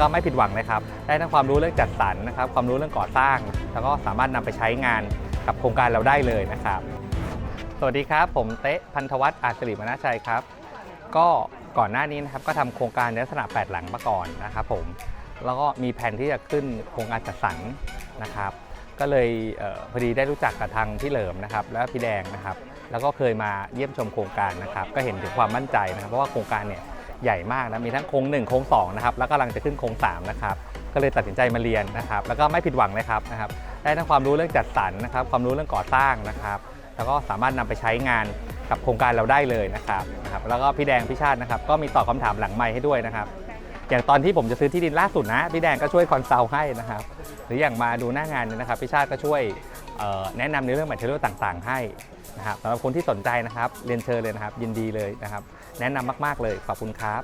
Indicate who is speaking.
Speaker 1: ก็ไม่ผิดหวังเลยครับ ได้ทั้งความรู้เรื่องจัดสรรนะครับ ความรู้เรื่องก่อสร้าง แล้วก็สามารถนำไปใช้งานกับโครงการเราได้เลยนะครับ สวัสดีครับ ผมเต๊ะพันธวัฒน์อาจสิริมนาชัยครับ ก็ก่อนหน้านี้นะครับก็ทำโครงการในลักษณะแปดหลังมาก่อนนะครับผม แล้วก็มีแผนที่จะขึ้นโครงการจัดสรรนะครับ ก็เลยเออพอดีได้รู้จักกับทางพี่เหลิมนะครับ และพี่แดงนะครับ แล้วก็เคยมาเยี่ยมชมโครงการนะครับ ก็เห็นถึงความมั่นใจนะครับ เพราะว่าโครงการเนี่ย ใหญ่มากนะมีทั้งโครงหนึ่งโครงสองนะครับแล้วกำลังจะขึ้นโครงสามนะครับก็เลยตัดสินใจมาเรียนนะครับ แล้วก็ไม่ผิดหวังเลยครับนะครับได้ทั้งความรู้เรื่องจัดสรรนะครับ ความรู้เรื่องก่อสร้างนะครับแล้วก็สามารถนำไปใช้งานกับโครงการเราได้เลยนะครับนะครับ แล้วก็พี่แดงพี่ชาตินะครับ ก็มีตอบคำถามหลังไมค์ให้ด้วยนะครับ อย่างตอนที่ผมจะซื้อที่ดินล่าสุดนะ พี่แดงก็ช่วยคอนซัลท์ให้นะครับ หรืออย่างมาดูหน้างานเนี่ยนะครับพี่ชาติก็ช่วยเอ่อแนะนำในเรื่องแมทเทอเรียลต่าง ๆ ให้ นะครับสำหรับคนที่สนใจนะครับเรียนเชิญเลยนะครับ ยินดีเลยนะครับ แนะนำมาก ๆ เลยขอบคุณครับ